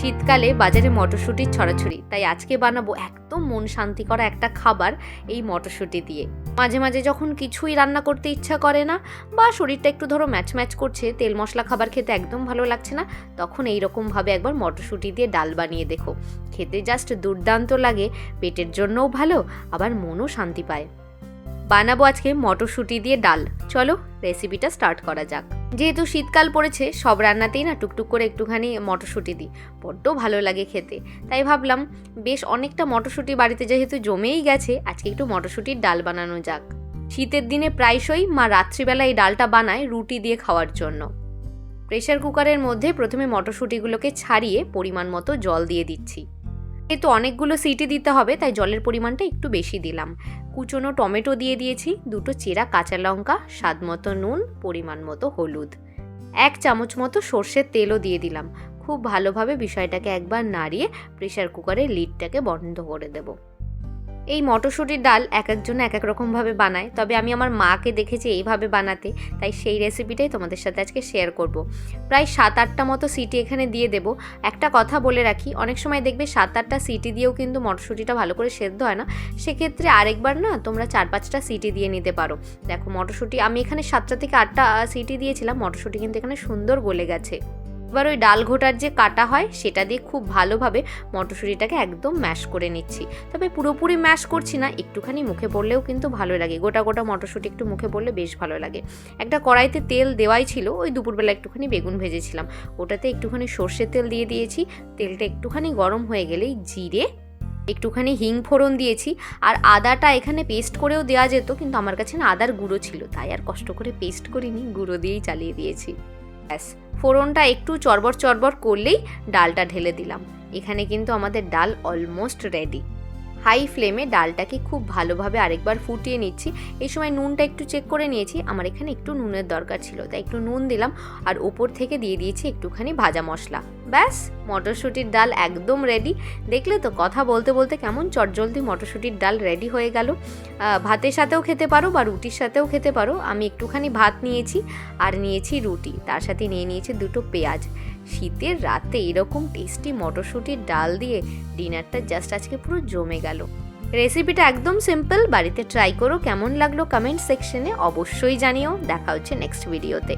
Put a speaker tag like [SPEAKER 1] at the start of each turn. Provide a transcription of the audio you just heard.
[SPEAKER 1] শীতকালে বাজারে মটরশুঁটির ছড়াছড়ি, তাই আজকে বানাবো একদম মন শান্তি করা একটা খাবার এই মটরশুঁটি দিয়ে। মাঝে মাঝে যখন কিছুই রান্না করতে ইচ্ছা করে না বা শরীরটা একটু ধরো ম্যাচ ম্যাচ করছে, তেল মশলা খাবার খেতে একদম ভালো লাগছে না, তখন এই রকমভাবে একবার মটরশুঁটি দিয়ে ডাল বানিয়ে দেখো। খেতে জাস্ট দুর্দান্ত লাগে, পেটের জন্যও ভালো, আবার মনও শান্তি পায়। বানাবো আজকে মটরশুঁটি দিয়ে ডাল। চলো রেসিপিটা স্টার্ট করা যাক। যেহেতু শীতকাল পড়েছে, সব রান্নাতেই না টুকটুক করে একটুখানি মটরশুঁটি দিই। বড্ড ভালো লাগে খেতে। তাই ভাবলাম, বেশ অনেকটা মটরশুঁটি বাড়িতে যেহেতু জমেই গেছে, আজকে একটু মটরশুঁটির ডাল বানানো যাক। শীতের দিনে প্রায়শই মা রাত্রিবেলা এই ডালটা বানায় রুটি দিয়ে খাওয়ার জন্য। প্রেশার কুকারের মধ্যে প্রথমে মটরশুঁটিগুলোকে ছাড়িয়ে পরিমাণ মতো জল দিয়ে দিচ্ছি। যেহেতু অনেকগুলো সিটি দিতে হবে, তাই জলের পরিমাণটা একটু বেশি দিলাম। কুচনো টমেটো দিয়ে দিয়েছি, দুটো চেরা কাঁচা লঙ্কা, স্বাদ মতো নুন, পরিমাণ মতো হলুদ। এক চামচ মতো সর্ষের তেলও দিয়ে দিলাম। খুব ভালোভাবে বিষয়টাকে একবার নাড়িয়ে প্রেশার কুকারের লিডটাকে বন্ধ করে দেবো। এই মটরশুঁটির ডাল এক একজন এক এক রকমভাবে বানায়। তবে আমি আমার মাকে দেখেছি এইভাবে বানাতে, তাই সেই রেসিপিটাই তোমাদের সাথে আজকে শেয়ার করব। প্রায় সাত আটটা মতো সিটি এখানে দিয়ে দেব। একটা কথা বলে রাখি, অনেক সময় দেখবে সাত আটটা সিটি দিয়েও কিন্তু মটরশুঁটিটা ভালো করে সেদ্ধ হয় না। সেক্ষেত্রে আরেকবার না তোমরা চার পাঁচটা সিটি দিয়ে নিতে পারো। দেখো মটরশুঁটি, আমি এখানে সাতটা থেকে আটটা সিটি দিয়েছিলাম, মটরশুঁটি কিন্তু এখানে সুন্দর গলে গেছে। এবার ওই ডাল ঘোটার যে কাটা হয়, সেটা দিয়ে খুব ভালোভাবে মটরশুঁটিটাকে একদম ম্যাশ করে নিচ্ছি। তবে পুরোপুরি ম্যাশ করছি না, একটুখানি মুখে পড়লেও কিন্তু ভালো লাগে। গোটা গোটা মটরশুঁটি একটু মুখে পড়লে বেশ ভালো লাগে। একটা কড়াইতে তেল দেওয়াই ছিল, ওই দুপুরবেলা একটুখানি বেগুন ভেজেছিলাম। ওটাতে একটুখানি সর্ষের তেল দিয়ে দিয়েছি। তেলটা একটুখানি গরম হয়ে গেলেই জিরে, একটুখানি হিং ফোড়ন দিয়েছি। আর আদাটা এখানে পেস্ট করেও দেওয়া যেত, কিন্তু আমার কাছে না আদার গুঁড়ো ছিল, তাই আর কষ্ট করে পেস্ট করিনি, গুঁড়ো দিয়েই চালিয়ে দিয়েছি। ব্যাস। ফোড়নটা একটু চরবর চরবর করলেই ডালটা ঢেলে দিলাম। এখানে কিন্তু আমাদের ডাল অলমোস্ট রেডি হাই ফ্লেমে ডালটাকে খুব ভালোভাবে আরেকবার ফুটিয়ে নিচ্ছি। এই সময় নুনটা একটু চেক করে নিয়েছি। আমার এখানে একটু নুনের দরকার ছিল, তাই একটু নুন দিলাম। আর ওপর থেকে দিয়ে দিয়েছি একটুখানি ভাজা মশলা। ব্যাস, মটরশুঁটির ডাল একদম রেডি দেখলে তো কথা বলতে বলতে কেমন চটজলদি মটরশুঁটির ডাল রেডি হয়ে গেল। ভাতের সাথেও খেতে পারো বা রুটির সাথেও খেতে পারো। আমি একটুখানি ভাত নিয়েছি আর নিয়েছি রুটি। তার সাথে নিয়ে নিয়েছি দুটো পেঁয়াজ। শীতের রাতে এরকম টেস্টি মটরশুঁটির ডাল দিয়ে ডিনারটা জাস্ট আজকে পুরো জমে গেল। রেসিপিটা একদম সিম্পল বাড়িতে ট্রাই করো। কেমন লাগল কমেন্ট সেকশনে অবশ্যই জানিও। দেখা হচ্ছে নেক্সট ভিডিওতে